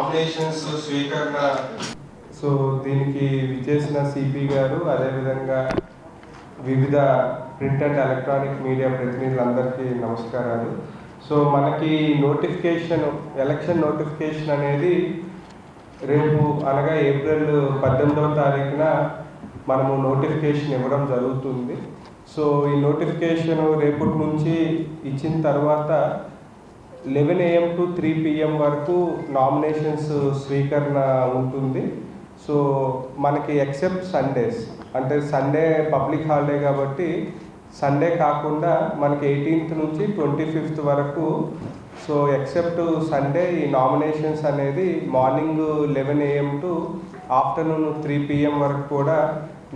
Nominations స్వీకరణ. So దీనికి విచ్చేసిన సిపి గారు అదేవిధంగా వివిధ ప్రింట్ అండ్ ఎలక్ట్రానిక్ మీడియా ప్రతినిధులందరికీ నమస్కారాలు. సో మనకి నోటిఫికేషన్ ఎలక్షన్ నోటిఫికేషన్ అనేది రేపు అనగా ఏప్రిల్ పద్దెనిమిదవ తారీఖున మనము నోటిఫికేషన్ ఇవ్వడం జరుగుతుంది. సో ఈ నోటిఫికేషన్ రేపటి నుంచి ఇచ్చిన తర్వాత eleven AM to three PM వరకు నామినేషన్స్ స్వీకరణ ఉంటుంది. సో మనకి ఎక్సెప్ట్ సండేస్ అంటే సండే పబ్లిక్ హాలిడే కాబట్టి సండే కాకుండా మనకి ఎయిటీన్త్ నుంచి ట్వంటీ ఫిఫ్త్ వరకు సో ఎక్సెప్ట్ సండే ఈ నామినేషన్స్ అనేది morning eleven AM to afternoon three PM వరకు కూడా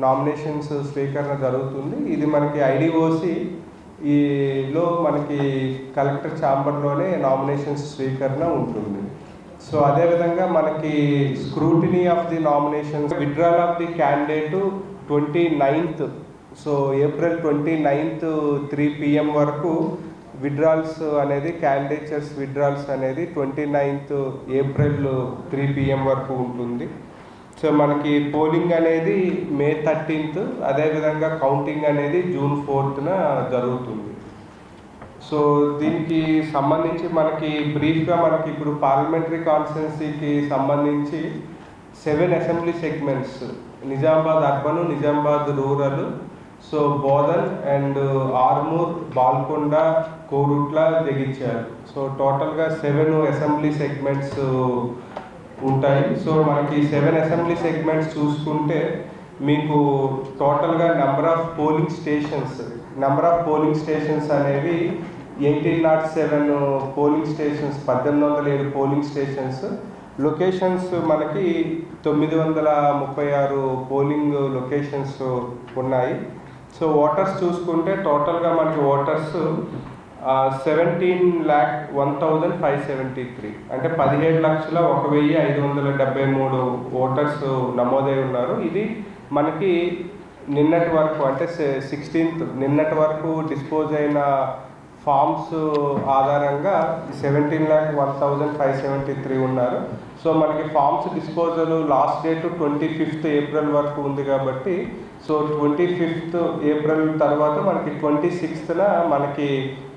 నామినేషన్స్ స్వీకరణ జరుగుతుంది. ఇది మనకి ఐడిఓసి ఈలో మనకి కలెక్టర్ ఛాంబర్లోనే నామినేషన్స్ స్వీకరణ ఉంటుంది. సో అదేవిధంగా మనకి scrutiny of the nominations withdrawal of the candidate twenty ninth. So April twenty ninth three PM వరకు విడ్రాల్స్ అనేది క్యాండిడేచర్స్ విడ్రాల్స్ అనేది twenty ninth April three PM వరకు ఉంటుంది. సో మనకి పోలింగ్ అనేది మే థర్టీన్త్ అదేవిధంగా కౌంటింగ్ అనేది జూన్ ఫోర్త్న జరుగుతుంది. సో దీనికి సంబంధించి మనకి బ్రీఫ్గా మనకి ఇప్పుడు పార్లమెంటరీ కాన్స్టిట్యున్సీకి సంబంధించి seven assembly segments Nizamabad urban Nizamabad rural so Bodhan and Armoor Balkonda Korutla Jagtial so టోటల్గా సెవెన్ అసెంబ్లీ సెగ్మెంట్స్ ఉంటాయి. సో మనకి సెవెన్ అసెంబ్లీ సెగ్మెంట్స్ చూసుకుంటే మీకు టోటల్గా number of polling stations number of polling stations అనేవి eighteen naught seven polling stations పద్దెనిమిది వందల ఏడు పోలింగ్ స్టేషన్స్ లొకేషన్స్ మనకి తొమ్మిది వందల ముప్పై ఆరు పోలింగ్ లొకేషన్స్ ఉన్నాయి. సో ఓటర్స్ చూసుకుంటే టోటల్గా మనకి voters seventeen lakh one thousand five seventy three అంటే పదిహేడు లక్షల ఒక వెయ్యి ఐదు వందల డెబ్బై మూడు ఓటర్స్ నమోదై ఉన్నారు ఇది మనకి నిన్నటి వరకు అంటే సిక్స్టీన్త్ నిన్నటి వరకు డిస్పోజ్ అయిన ఫామ్స్ ఆధారంగా seventeen lakh one thousand five seventy three ఉన్నారు. సో మనకి forms disposal last date twenty fifth April వరకు ఉంది కాబట్టి సో ట్వంటీ ఫిఫ్త్ ఏప్రిల్ తర్వాత మనకి ట్వంటీ సిక్స్త్న మనకి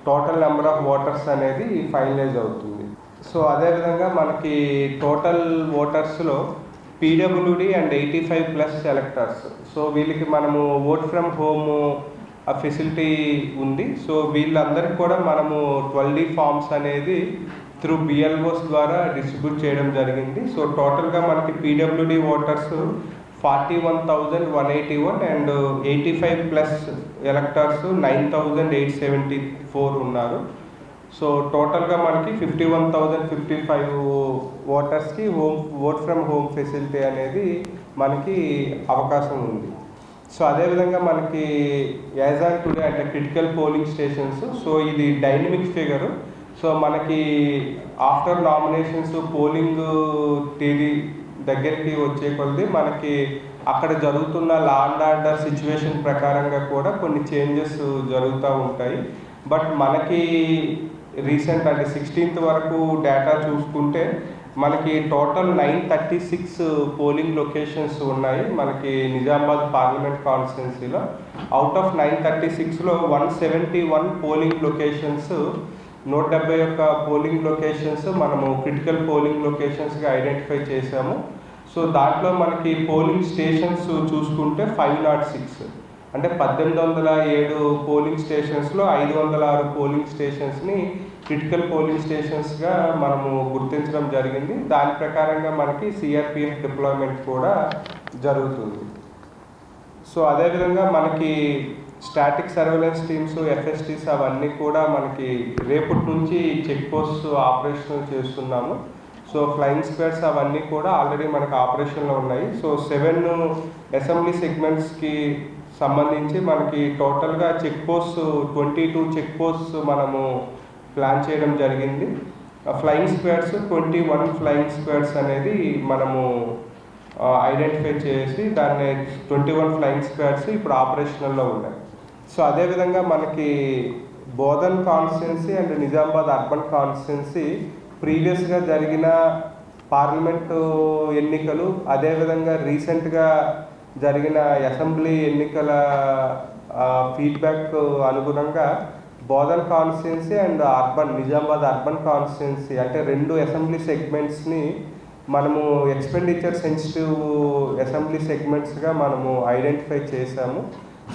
టోటల్ నెంబర్ ఆఫ్ ఓటర్స్ అనేది ఫైనలైజ్ అవుతుంది. సో అదేవిధంగా మనకి total ఓటర్స్లో PWD and eighty five plus selectors so వీళ్ళకి మనము ఓట్ ఫ్రమ్ హోమ్ ఆ ఫెసిలిటీ ఉంది. సో వీళ్ళందరికీ కూడా మనము ట్వెల్వ్ డి ఫామ్స్ అనేది త్రూ బిఎల్ఓస్ ద్వారా డిస్ట్రిబ్యూట్ చేయడం జరిగింది. సో టోటల్గా మనకి PWD voters forty one thousand one eighty one and eighty five plus electors nine thousand eight seventy four ఉన్నారు. సో టోటల్గా మనకి fifty one thousand fifty five ఓటర్స్కి home vote from home facility అనేది మనకి అవకాశం ఉంది. సో అదేవిధంగా మనకి యాజ్ ఆన్ టుడే అంటే క్రిటికల్ పోలింగ్ స్టేషన్స్ సో ఇది డైనమిక్ ఫిగర్. సో మనకి ఆఫ్టర్ నామినేషన్స్ పోలింగ్ తేదీ దగ్గరికి వచ్చే కొద్ది మనకి అక్కడ జరుగుతున్న లా అండ్ ఆర్డర్ సిచ్యువేషన్ ప్రకారంగా కూడా కొన్ని చేంజెస్ జరుగుతూ ఉంటాయి. బట్ మనకి రీసెంట్ అంటే సిక్స్టీన్త్ వరకు డేటా చూసుకుంటే మనకి total nine thirty six polling locations ఉన్నాయి. మనకి నిజామాబాద్ పార్లమెంట్ కాన్స్టిట్యున్సీలో. అవుట్ ఆఫ్ నైన్ థర్టీ సిక్స్లో one seventy one polling locations నూట డెబ్బై ఒక్క పోలింగ్ లొకేషన్స్ మనము క్రిటికల్ పోలింగ్ లొకేషన్స్గా ఐడెంటిఫై చేసాము సో దాంట్లో మనకి పోలింగ్ స్టేషన్స్ చూసుకుంటే ఫైవ్ నాట్ సిక్స్. అంటే పద్దెనిమిది వందల ఏడు పోలింగ్ స్టేషన్స్లో ఐదు వందల ఆరు పోలింగ్ స్టేషన్స్ని క్రిటికల్ పోలింగ్ స్టేషన్స్గా మనము గుర్తించడం జరిగింది. దాని ప్రకారంగా మనకి సిఆర్పిఎఫ్ డిప్లాయ్మెంట్ కూడా జరుగుతుంది. సో అదేవిధంగా మనకి స్టాటిక్ సర్వేలెన్స్ టీమ్స్ ఎఫ్ఎస్టీస్ అవన్నీ కూడా మనకి రేపటి నుంచి చెక్ పోస్ట్ ఆపరేషన్ చేస్తున్నాము. సో ఫ్లయింగ్ స్క్వేర్స్ అవన్నీ కూడా ఆల్రెడీ మనకు ఆపరేషన్లో ఉన్నాయి. సో సెవెన్ అసెంబ్లీ సెగ్మెంట్స్కి సంబంధించి మనకి టోటల్గా check post twenty two check post మనము ప్లాన్ చేయడం జరిగింది. Flying squares twenty one flying squares అనేది మనము ఐడెంటిఫై చేసి దాన్ని ట్వంటీ వన్ ఫ్లయింగ్ స్క్వేర్స్ ఇప్పుడు ఆపరేషనల్లో ఉన్నాయి. సో అదేవిధంగా మనకి Bodhan constituency and Nizamabad urban constituency ప్రీవియస్గా జరిగిన పార్లమెంటు ఎన్నికలు అదేవిధంగా రీసెంట్గా జరిగిన అసెంబ్లీ ఎన్నికల ఫీడ్బ్యాక్ అనుగుణంగా Bodhan constituency and urban Nizamabad urban constituency అంటే రెండు అసెంబ్లీ సెగ్మెంట్స్ని మనము ఎక్స్పెండిచర్ సెన్సిటివ్ అసెంబ్లీ సెగ్మెంట్స్గా మనము ఐడెంటిఫై చేశాము.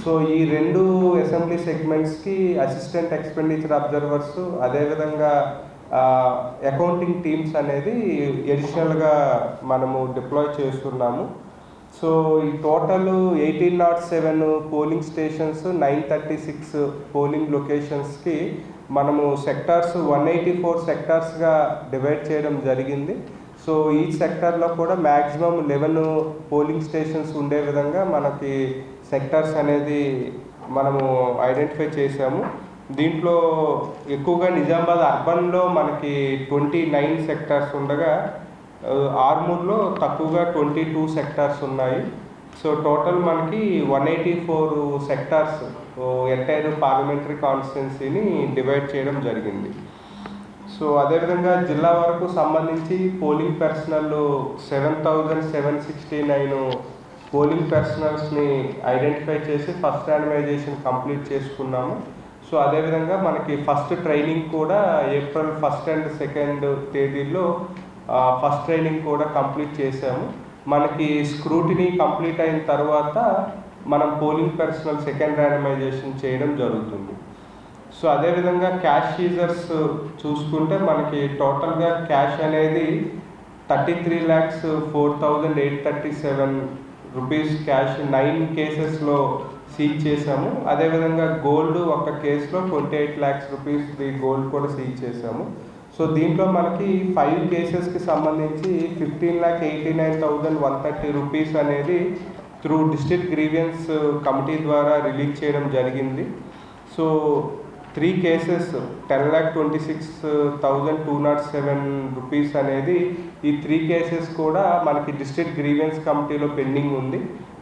సో ఈ రెండు అసెంబ్లీ సెగ్మెంట్స్కి అసిస్టెంట్ ఎక్స్పెండిచర్ అబ్జర్వర్స్ అదేవిధంగా అకౌంటింగ్ టీమ్స్ అనేది ఎడిషనల్గా మనము డిప్లాయ్ చేస్తున్నాము. సో ఈ total eighteen nought seven polling stations nine thirty six polling లొకేషన్స్కి మనము సెక్టార్స్ వన్ ఎయిటీ ఫోర్ సెక్టార్స్గా డివైడ్ చేయడం జరిగింది. సో ఈ సెక్టార్లో కూడా మ్యాక్సిమం లెవెన్ పోలింగ్ స్టేషన్స్ ఉండే విధంగా మనకి సెక్టార్స్ అనేది మనము ఐడెంటిఫై చేసాము దీంట్లో ఎక్కువగా నిజామాబాద్ అర్బన్లో మనకి ట్వంటీ నైన్ సెక్టార్స్ ఉండగా ఆర్మూర్లో తక్కువగా ట్వంటీ టూ సెక్టార్స్ ఉన్నాయి. సో టోటల్ మనకి one eighty four sectors entire parliamentary కాన్స్టిట్యున్సీని divide చేయడం జరిగింది. సో అదేవిధంగా జిల్లా వరకు సంబంధించి polling personnel seven thousand seven sixty nine polling పర్సనల్స్ని identify చేసి ఫస్ట్ ర్యాండమైజేషన్ కంప్లీట్ చేసుకున్నాము. సో అదేవిధంగా మనకి ఫస్ట్ ట్రైనింగ్ కూడా ఏప్రిల్ ఫస్ట్ అండ్ సెకండ్ తేదీల్లో ఫస్ట్ ట్రైనింగ్ కూడా కంప్లీట్ చేసాము మనకి స్క్రూటినీ కంప్లీట్ అయిన తర్వాత మనం పోలింగ్ పర్సనల్ సెకండ్ ర్యాండమైజేషన్ చేయడం జరుగుతుంది. సో అదేవిధంగా క్యాష్ సీజర్స్ చూసుకుంటే మనకి టోటల్గా క్యాష్ అనేది thirty three lakhs four thousand eight thirty seven rupees cash nine కేసెస్లో సీజ్ చేశాము. అదేవిధంగా గోల్డ్ ఒక కేసులో twenty eight lakhs rupees gold కూడా సీజ్ చేశాము. సో దీంట్లో మనకి ఫైవ్ కేసెస్కి సంబంధించి fifteen lakh eighty nine thousand one thirty rupees అనేది త్రూ డిస్ట్రిక్ట్ గ్రీవియన్స్ కమిటీ ద్వారా రిలీజ్ చేయడం జరిగింది. So three cases ten lakh twenty six thousand two nought seven rupees అనేది ఈ త్రీ కేసెస్ కూడా మనకి డిస్ట్రిక్ట్ గ్రీవెన్స్ కమిటీలో పెండింగ్ ఉంది.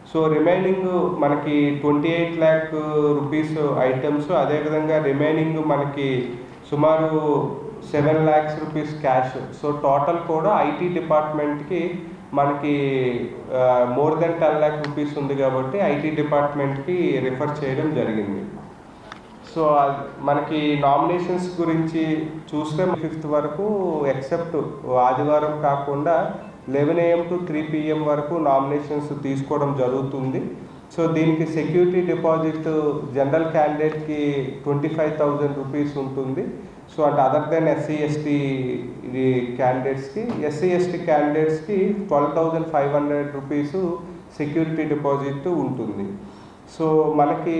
సో రిమైనింగ్ మనకి twenty eight lakh rupees items అదేవిధంగా రిమైనింగ్ మనకి సుమారు seven lakhs rupees cash so total కూడా ఐటీ డిపార్ట్మెంట్కి మనకి more than ten lakh rupees ఉంది కాబట్టి ఐటీ డిపార్ట్మెంట్కి రిఫర్ చేయడం జరిగింది. సో మనకి నామినేషన్స్ గురించి చూస్తే ఫిఫ్త్ వరకు ఎక్సెప్ట్ ఆదివారం కాకుండా eleven AM to three PM వరకు నామినేషన్స్ తీసుకోవడం జరుగుతుంది. సో దీనికి సెక్యూరిటీ డిపాజిట్ జనరల్ క్యాండిడేట్కి ట్వంటీ ఫైవ్ థౌజండ్ రూపీస్ ఉంటుంది. సో అంటే అదర్ దెన్ ఎస్సీ ఎస్టీ ఇది క్యాండిడేట్స్కి ఎస్సీ ఎస్టీ క్యాండిడేట్స్కి twelve thousand five hundred rupees security deposit ఉంటుంది. సో మనకి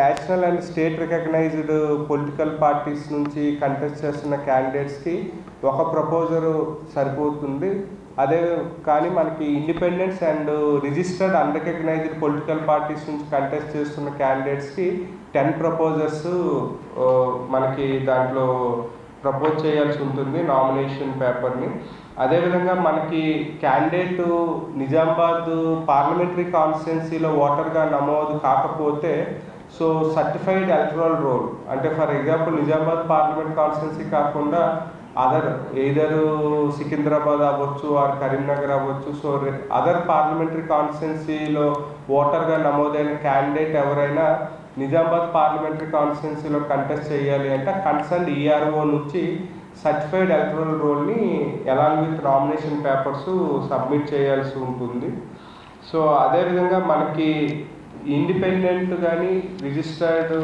national and state recognised political parties నుంచి కంటెస్ట్ చేస్తున్న క్యాండిడేట్స్కి ఒక ప్రపోజరు సరిపోతుంది. అదే కానీ మనకి independence and registered unrecognised political parties నుంచి కంటెస్ట్ చేస్తున్న క్యాండిడేట్స్కి టెన్ ప్రపోజర్స్ మనకి దాంట్లో ప్రపోజ్ చేయాల్సి ఉంటుంది నామినేషన్ పేపర్ని అదేవిధంగా మనకి క్యాండిడేట్ నిజామాబాద్ పార్లమెంటరీ కాన్స్టిట్యున్సీలో ఓటర్గా నమోదు కాకపోతే సో సర్టిఫైడ్ ఎలక్ట్రల్ రోల్ అంటే for example Nizamabad parliament constituency కాకుండా అదర్ ఏదర్ సికింద్రాబాద్ అవ్వచ్చు ఆర్ కరీంనగర్ అవ్వచ్చు. సో అదర్ పార్లమెంటరీ కాన్స్టిట్యున్సీలో ఓటర్గా నమోదైన క్యాండిడేట్ ఎవరైనా నిజామాబాద్ పార్లమెంటరీ కాన్స్టిట్యున్సీలో కంటెస్ట్ చేయాలి అంటే కన్సర్న్ ఈఆర్ఓ నుంచి certified electoral రోల్ని along with nomination papers submit చేయాల్సి ఉంటుంది. సో అదేవిధంగా మనకి ఇండిపెండెంట్ కానీ registered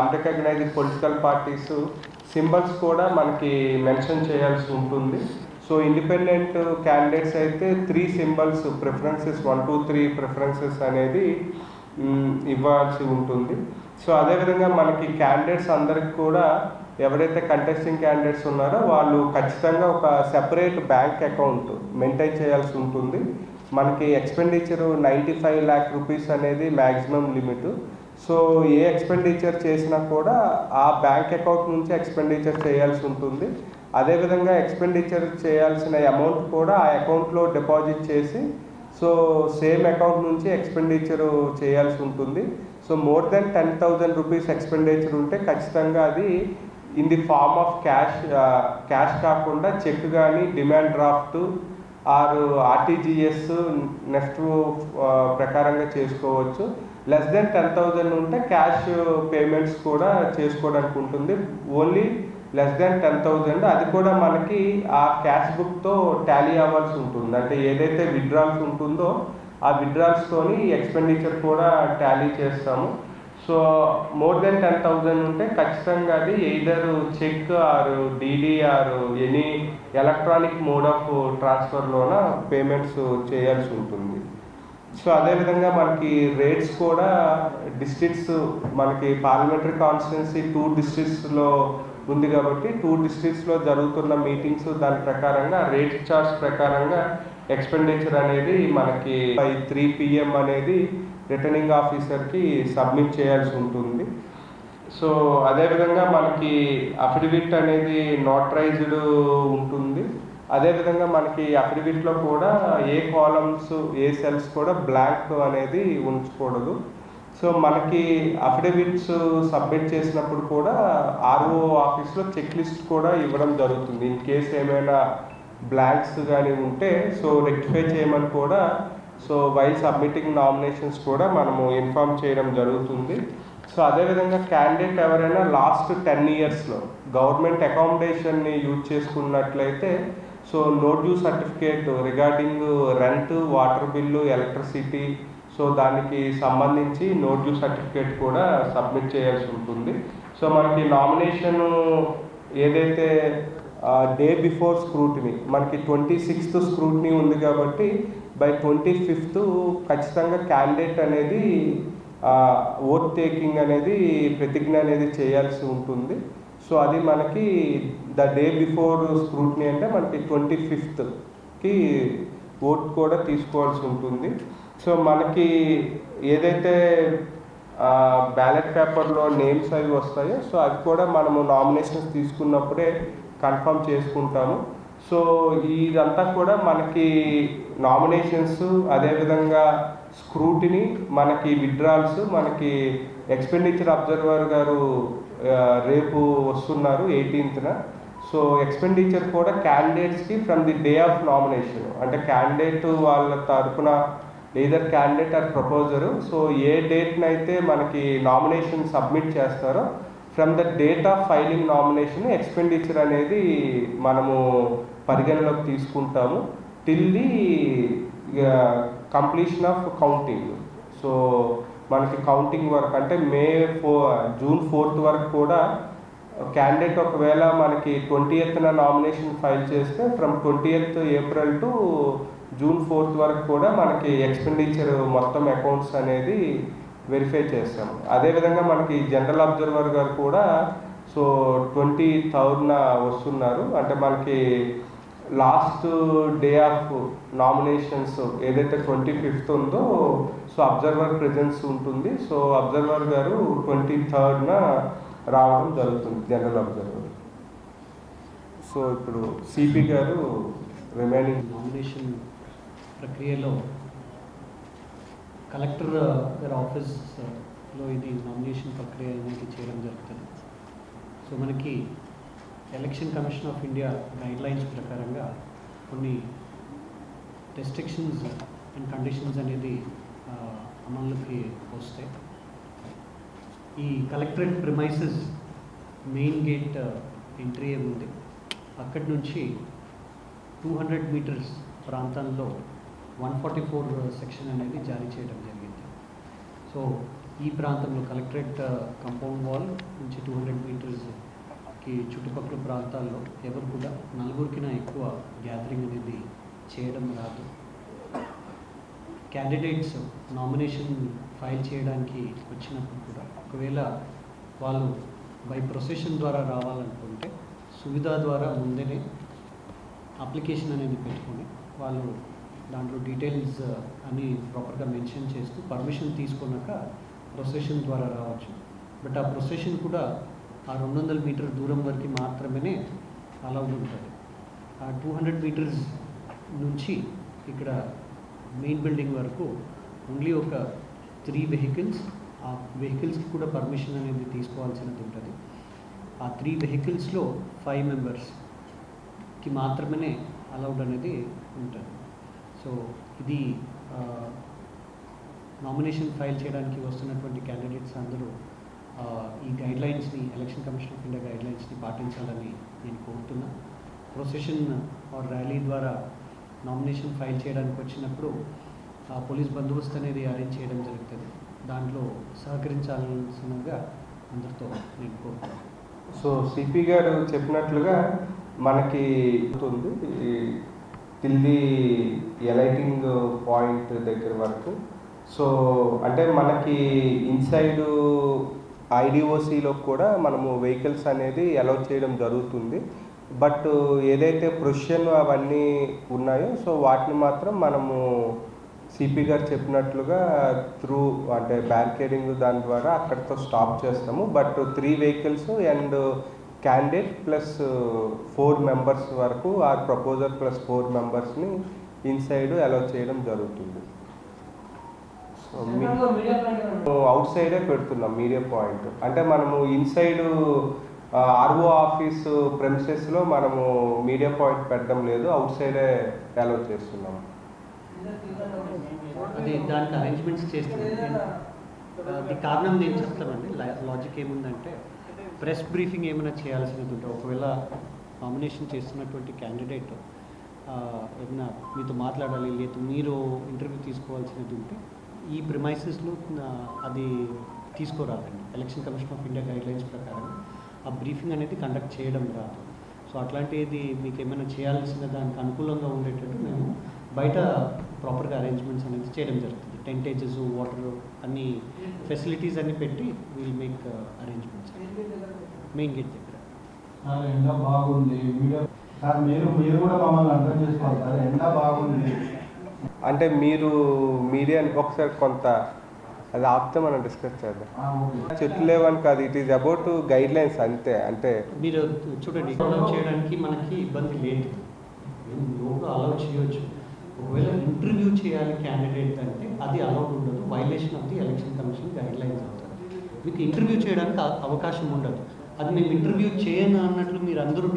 unrecognised political parties symbols కూడా మనకి మెన్షన్ చేయాల్సి ఉంటుంది. సో ఇండిపెండెంట్ క్యాండిడేట్స్ అయితే three symbols preferences one two three preferences అనేది ఇవ్వాల్సి ఉంటుంది. సో అదేవిధంగా మనకి క్యాండిడేట్స్ అందరికి కూడా ఎవరైతే కంటెస్టింగ్ క్యాండిడేట్స్ ఉన్నారో వాళ్ళు ఖచ్చితంగా ఒక సెపరేట్ బ్యాంక్ అకౌంట్ మెయింటైన్ చేయాల్సి ఉంటుంది. మనకి expenditure ninety five lakh rupees అనేది మ్యాక్సిమం లిమిట్ సో ఏ ఎక్స్పెండిచర్ చేసినా కూడా ఆ బ్యాంక్ అకౌంట్ నుంచి ఎక్స్పెండిచర్ చేయాల్సి ఉంటుంది. అదేవిధంగా ఎక్స్పెండిచర్ చేయాల్సిన అమౌంట్ కూడా ఆ అకౌంట్లో డిపాజిట్ చేసి సో సేమ్ అకౌంట్ నుంచి ఎక్స్పెండిచర్ చేయాల్సి ఉంటుంది. So more than ten thousand rupees expenditure ఉంటే ఖచ్చితంగా అది in the form of cash cash కాకుండా చెక్ కానీ demand draft or RTGS next ప్రకారంగా చేసుకోవచ్చు. లెస్ దెన్ టెన్ థౌజండ్ ఉంటే క్యాష్ పేమెంట్స్ కూడా చేసుకోవడానికి ఉంటుంది. Only less than ten thousand. అది కూడా మనకి ఆ క్యాష్ బుక్తో టాలీ అవ్వాల్సి ఉంటుంది. అంటే ఏదైతే విత్డ్రాల్స్ ఉంటుందో ఆ విడ్రాల్స్తోని ఎక్స్పెండిచర్ కూడా టాలీ చేస్తాము. So more than ten thousand ఉంటే ఖచ్చితంగా అది either cheque or DD or any electronic mode of ట్రాన్స్ఫర్లోన payments చేయాల్సి ఉంటుంది. సో అదేవిధంగా మనకి రేట్స్ కూడా డిస్ట్రిక్ట్స్ మనకి పార్లమెంటరీ కాన్స్టిట్యున్సీ టూ డిస్ట్రిక్ట్స్లో ఉంది కాబట్టి టూ డిస్ట్రిక్ట్స్లో జరుగుతున్న మీటింగ్స్ దాని ప్రకారంగా రేట్ చార్ట్స్ ప్రకారంగా ఎక్స్పెండిచర్ అనేది మనకి బై త్రీ పిఎం అనేది రిటర్నింగ్ ఆఫీసర్కి సబ్మిట్ చేయాల్సి ఉంటుంది. సో అదేవిధంగా మనకి అఫిడవిట్ అనేది నోటరైజ్డ్ ఉంటుంది. అదేవిధంగా మనకి అఫిడవిట్లో కూడా ఏ కాలమ్స్ ఏ సెల్స్ కూడా బ్లాంక్ అనేది ఉంచకూడదు. సో మనకి అఫిడవిట్స్ సబ్మిట్ చేసినప్పుడు కూడా ఆర్ఓ ఆఫీస్లో చెక్ లిస్ట్ కూడా ఇవ్వడం జరుగుతుంది. ఇన్ కేస్ ఏమైనా బ్లాంక్స్ కానీ ఉంటే సో రెక్టిఫై చేయమని కూడా సో వై సబ్మిటింగ్ నామినేషన్స్ కూడా మనము ఇన్ఫామ్ చేయడం జరుగుతుంది. సో అదేవిధంగా క్యాండిడేట్ ఎవరైనా లాస్ట్ టెన్ ఇయర్స్లో గవర్నమెంట్ అకామిడేషన్ని యూజ్ చేసుకున్నట్లయితే so no due certificate regarding rent water bill electricity so దానికి సంబంధించి నో డ్యూ సర్టిఫికేట్ కూడా సబ్మిట్ చేయాల్సి ఉంటుంది. సో మనకి నామినేషన్ ఏదైతే డే బిఫోర్ స్క్రూటినీ మనకి ట్వంటీ సిక్స్త్ స్క్రూటినీ ఉంది కాబట్టి బై ట్వంటీ ఫిఫ్త్ ఖచ్చితంగా క్యాండిడేట్ అనేది ఓట్ టేకింగ్ అనేది ప్రతిజ్ఞ అనేది చేయాల్సి ఉంటుంది. సో అది మనకి ద డే బిఫోర్ స్క్రూట్ని అంటే మనకి ట్వంటీ ఫిఫ్త్కి ఓట్ కూడా తీసుకోవాల్సి ఉంటుంది. సో మనకి ఏదైతే బ్యాలెట్ పేపర్లో నేమ్స్ అవి వస్తాయో సో అవి కూడా మనము నామినేషన్స్ తీసుకున్నప్పుడే కన్ఫర్మ్ చేసుకుంటాము. సో ఇదంతా కూడా మనకి నామినేషన్స్ అదేవిధంగా స్క్రూటిని మనకి విత్డ్రాల్స్ మనకి ఎక్స్పెండిచర్ అబ్జర్వర్ గారు రేపు వస్తున్నారు ఎయిటీన్త్న. సో ఎక్స్పెండిచర్ కూడా క్యాండిడేట్స్కి from the day of nomination. అంటే క్యాండిడేట్ వాళ్ళ తరఫున లేదర్ క్యాండిడేట్ ఆర్ ప్రపోజరు. సో ఏ డేట్నైతే అయితే మనకి నామినేషన్ సబ్మిట్ చేస్తారో from the date of filing nomination expenditure అనేది మనము పరిగణలోకి తీసుకుంటాము. Till the completion of counting so మనకి కౌంటింగ్ వరకు అంటే మే ఫో జూన్ ఫోర్త్ వరకు కూడా క్యాండిడేట్ ఒకవేళ మనకి ట్వంటీ ఎత్న నామినేషన్ ఫైల్ చేస్తే from twenty eighth April to June fourth వరకు కూడా మనకి ఎక్స్పెండిచర్ మొత్తం అకౌంట్స్ అనేది వెరిఫై చేస్తాము అదేవిధంగా మనకి జనరల్ అబ్జర్వర్ గారు కూడా సో ట్వంటీ థౌర్న వస్తున్నారు. అంటే మనకి లాస్ట్ డే ఆఫ్ నామినేషన్స్ ఏదైతే ట్వంటీ ఫిఫ్త్ ఉందో సో అబ్జర్వర్ ప్రెజెన్స్ ఉంటుంది. సో అబ్జర్వర్ గారు ట్వంటీ థర్డ్న రావడం జరుగుతుంది జనరల్ అబ్జర్వర్. సో ఇప్పుడు సిపి గారు రిమైనింగ్ నామినేషన్ ప్రక్రియలో కలెక్టర్ గారి ఆఫీస్లో ఇది నామినేషన్ ప్రక్రియ అనేది చేయడం జరుగుతుంది. సో మనకి election commission of India guidelines ప్రకారంగా కొన్ని రెస్ట్రిక్షన్స్ అండ్ కండిషన్స్ అనేది అమల్లోకి వస్తాయి. ఈ collectorate premises main gate entry ఉంది. అక్కడి నుంచి టూ హండ్రెడ్ మీటర్స్ ప్రాంతంలో వన్ ఫార్టీ ఫోర్ సెక్షన్ అనేది జారీ చేయడం జరిగింది. సో ఈ ప్రాంతంలో కలెక్టరేట్ కంపౌండ్ వాల్ నుంచి టూ హండ్రెడ్ మీటర్స్ కి చుట్టుపక్కల ప్రాంతాల్లో ఎవరు కూడా నలుగురికినా ఎక్కువ గ్యాదరింగ్ అనేది చేయడం రాదు. క్యాండిడేట్స్ నామినేషన్ ఫైల్ చేయడానికి వచ్చినప్పుడు కూడా ఒకవేళ వాళ్ళు బై ప్రొసెషన్ ద్వారా రావాలనుకుంటే సువిధ ద్వారా ముందే అప్లికేషన్ అనేది పెట్టుకొని వాళ్ళు దాంట్లో డీటెయిల్స్ అన్ని ప్రాపర్గా మెన్షన్ చేస్తూ పర్మిషన్ తీసుకున్నాక ప్రొసెషన్ ద్వారా రావచ్చు. బట్ ఆ ప్రొసెషన్ కూడా ఆ రెండు వందల మీటర్ దూరం వరకు మాత్రమే అలౌడ్ ఉంటుంది. ఆ టూ హండ్రెడ్ మీటర్స్ నుంచి ఇక్కడ మెయిన్ బిల్డింగ్ వరకు ఓన్లీ ఒక త్రీ వెహికల్స్ ఆ వెహికల్స్కి కూడా పర్మిషన్ అనేది తీసుకోవాల్సినది ఉంటుంది. ఆ త్రీ వెహికల్స్లో ఫైవ్ మెంబర్స్కి మాత్రమే అలౌడ్ అనేది ఉంటుంది. సో ఇది నామినేషన్ ఫైల్ చేయడానికి వస్తున్నటువంటి క్యాండిడేట్స్ అందరూ ఈ గైడ్లైన్స్ని ఎలక్షన్ కమిషన్ ఆఫ్ ఇండియా గైడ్లైన్స్ని పాటించాలని నేను కోరుతున్నా. ప్రొసెషన్ ఆర్ ర్యాలీ ద్వారా నామినేషన్ ఫైల్ చేయడానికి వచ్చినప్పుడు ఆ పోలీస్ బందోబస్తు అనేది అరేంజ్ చేయడం జరుగుతుంది. దాంట్లో సహకరించాల్సినగా అందరితో నేను కోరుతున్నాను. సో సిపి గారు చెప్పినట్లుగా మనకి ఉంది దిల్లీ ఢిల్లీ ఎలైటింగ్ పాయింట్ దగ్గర వరకు. సో అంటే మనకి ఇన్సైడ్ ఐడిఓసిలో కూడా మనము వెహికల్స్ అనేది అలౌ చేయడం జరుగుతుంది. బట్ ఏదైతే ప్రొషన్ అవన్నీ ఉన్నాయో సో వాటిని మాత్రం మనము సిపి గారు చెప్పినట్లుగా త్రూ అంటే బ్యారికేడింగ్ దాని ద్వారా అక్కడితో స్టాప్ చేస్తాము. But three vehicles and candidate plus four members వరకు ఆ ప్రపోజర్ ప్లస్ ఫోర్ మెంబర్స్ని ఇన్సైడ్ అలౌ చేయడం జరుగుతుంది. అవుట్ సైడే పెడుతున్నాం మీడియా పాయింట్. అంటే మనము ఇన్సైడ్ ఆర్ఓ ఆఫీస్ ప్రెమిసెస్లో మనము మీడియా పాయింట్ పెట్టడం లేదు అవుట్ సైడే అలౌ చేస్తున్నాం. అది దానికి అరేంజ్మెంట్స్ చేస్తున్నాం. కారణం నేను చెప్తానండి. లాజిక్ ఏముందంటే ప్రెస్ బ్రీఫింగ్ ఏమైనా చేయాల్సినది ఉంటే ఒకవేళ నామినేషన్ చేస్తున్నటువంటి క్యాండిడేట్ ఏమైనా మీతో మాట్లాడాలి లేదా మీరు ఇంటర్వ్యూ తీసుకోవాల్సినది ఉంటే ఈ ప్రిమైసెస్లో అది తీసుకోరాదండి. Election commission of India guidelines ప్రకారం ఆ బ్రీఫింగ్ అనేది కండక్ట్ చేయడం రాదు. సో అట్లాంటిది మీకు ఏమైనా చేయాల్సిన దానికి అనుకూలంగా ఉండేటట్టు మేము బయట ప్రాపర్గా అరేంజ్మెంట్స్ అనేది చేయడం జరుగుతుంది. టెంటేజెస్ వాటర్ అన్ని ఫెసిలిటీస్ అన్ని పెట్టి will make arrangements main gate దగ్గర ఎండ బాగుంది. సార్ మీరు మీరు కూడా మమ్మల్ని అర్థం చేసుకోవాలి. సార్ ఎండ బాగుంది. అంటే మీరు మీడియాని ఒకసారి కొంత అది ఆపితే మనం డిస్కస్ చేద్దాం. చెట్లు లేవని కాదు it is about guidelines అంతే అంటే మీరు చూడండి చేయడానికి మనకి ఇబ్బంది లేదు. అలౌ చేయొచ్చు. ఒకవేళ ఇంటర్వ్యూ చేయాలి క్యాండిడేట్ అంటే అది అలౌడ్ ఉండదు. Violation of the election commission guidelines అవుతుంది మీకు ఇంటర్వ్యూ చేయడానికి అవ- అవకాశం ఉండదు. అది మేము ఇంటర్వ్యూ చేయను అన్నట్లు మీరు అందరూ